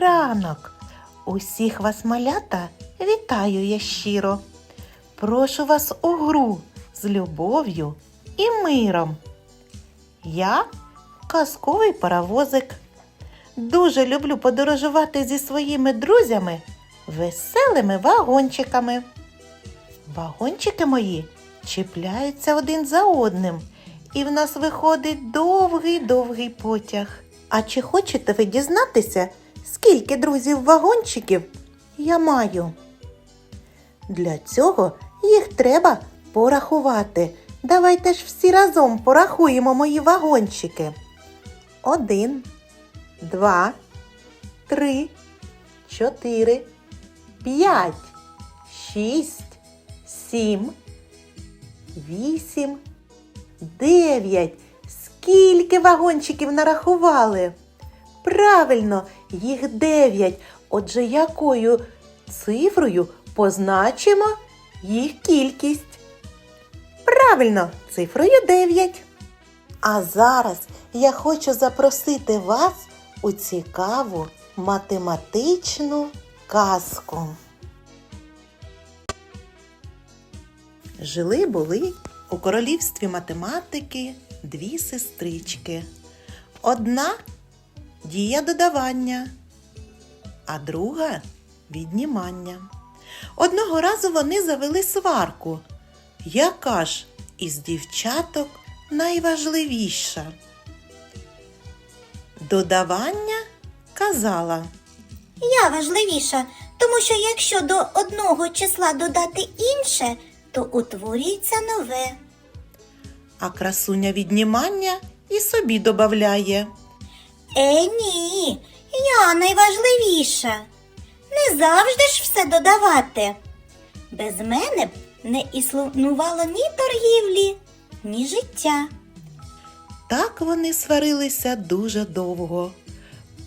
Ранок! Усіх вас малята вітаю я щиро. Прошу вас у гру з любов'ю і миром. Я казковий паровозик. Дуже люблю подорожувати зі своїми друзями веселими вагончиками. Вагончики мої чіпляються один за одним, і в нас виходить довгий-довгий потяг. А чи хочете ви дізнатися, скільки друзів вагончиків я маю? Для цього їх треба порахувати. Давайте ж всі разом порахуємо мої вагончики. Один, два, три, чотири, п'ять, шість, сім, вісім, дев'ять. Скільки вагончиків нарахували? Правильно, їх дев'ять. Отже, якою цифрою позначимо їх кількість? Правильно, цифрою 9. А зараз я хочу запросити вас у цікаву математичну казку. Жили були у королівстві математики дві сестрички. Одна дія додавання, а друга віднімання. Одного разу вони завели сварку. Яка ж із дівчаток найважливіша? Додавання казала. Я важливіша, тому що якщо до одного числа додати інше, то утворюється нове. А красуня віднімання і собі добавляє. Е, ні, я найважливіша. Не завжди ж все додавати. Без мене б не існувало ні торгівлі, ні життя. Так вони сварилися дуже довго,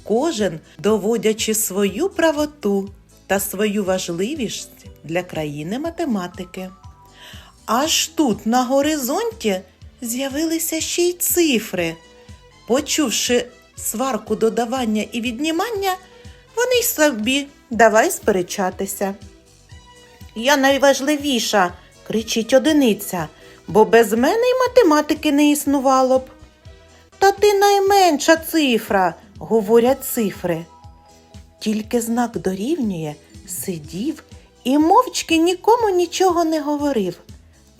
кожен доводячи свою правоту та свою важливість для країни математики. Аж тут на горизонті з'явилися ще й цифри. Почувши сварку додавання і віднімання, вони й собі давай сперечатися. Я найважливіша, кричить одиниця, бо без мене й математики не існувало б. Та ти найменша цифра, говорять цифри. Тільки знак дорівнює, сидів і мовчки нікому нічого не говорив,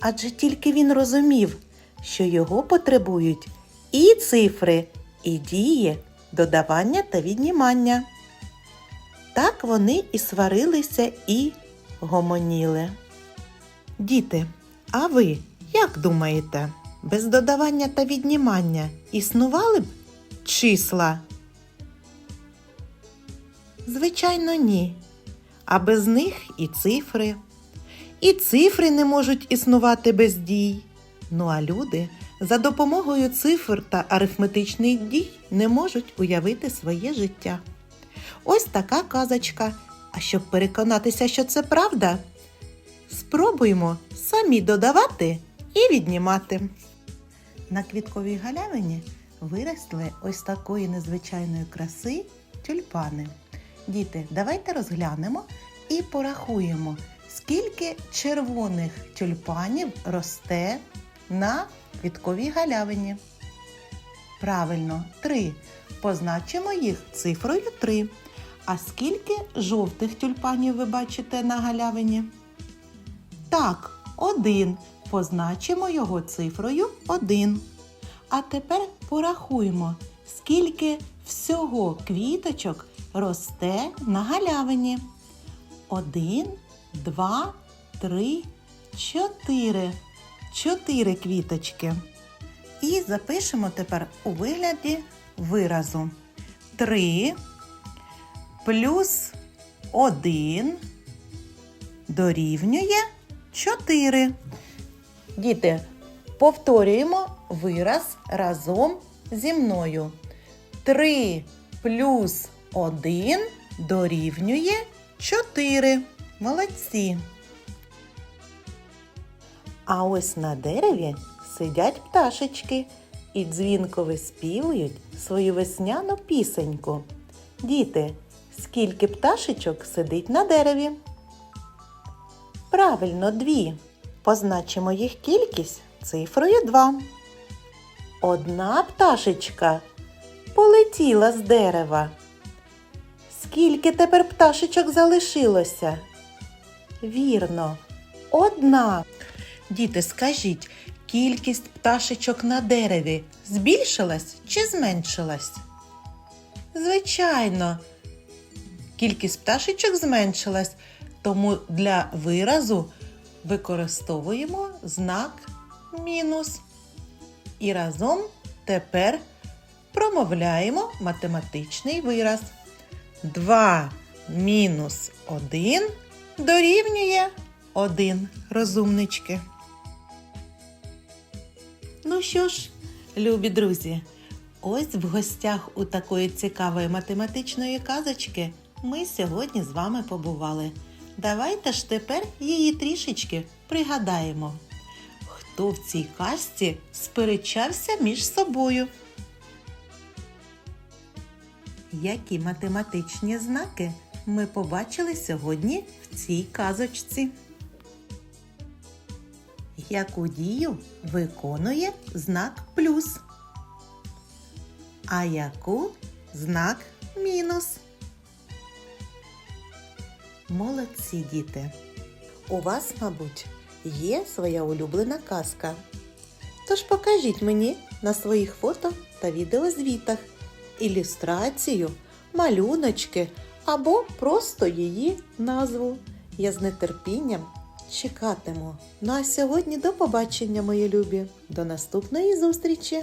адже тільки він розумів, що його потребують і цифри, і дії, додавання та віднімання. Так вони і сварилися, і гомоніли. Діти, а ви як думаєте, без додавання та віднімання існували б числа? Звичайно, ні. А без них і цифри. І цифри не можуть існувати без дій. Ну а люди за допомогою цифр та арифметичних дій не можуть уявити своє життя. Ось така казочка. А щоб переконатися, що це правда, спробуємо самі додавати і віднімати. На квітковій галявині виросли ось такої незвичайної краси тюльпани. Діти, давайте розглянемо і порахуємо, скільки червоних тюльпанів росте на квітковій галявині. Правильно, три. Позначимо їх цифрою 3. А скільки жовтих тюльпанів ви бачите на галявині? Так, один. Позначимо його цифрою 1. А тепер порахуємо, скільки всього квіточок росте на галявині. Один, два, три, чотири. Чотири квіточки. І запишемо тепер у вигляді виразу. 3 плюс 1 дорівнює 4. Діти, повторюємо вираз разом зі мною. 3 плюс 1 дорівнює 4. Молодці. А ось на дереві сидять пташечки і дзвінко виспівують свою весняну пісеньку. Діти, скільки пташечок сидить на дереві? Правильно, дві. Позначимо їх кількість цифрою 2. Одна пташечка полетіла з дерева. Скільки тепер пташечок залишилося? Вірно, одна. Діти, скажіть, кількість пташечок на дереві збільшилась чи зменшилась? Звичайно, кількість пташечок зменшилась, тому для виразу використовуємо знак мінус. І разом тепер промовляємо математичний вираз. 2 мінус 1 дорівнює 1. Розумнички. Ну що ж, любі друзі, ось в гостях у такої цікавої математичної казочки ми сьогодні з вами побували. Давайте ж тепер її трішечки пригадаємо. Хто в цій казці сперечався між собою? Які математичні знаки ми побачили сьогодні в цій казочці? Яку дію виконує знак плюс? А яку знак мінус? Молодці діти! У вас, мабуть, є своя улюблена казка. Тож покажіть мені на своїх фото та відеозвітах ілюстрацію, малюночки або просто її назву. Я з нетерпінням чекатиму. Ну а сьогодні до побачення, мої любі. До наступної зустрічі!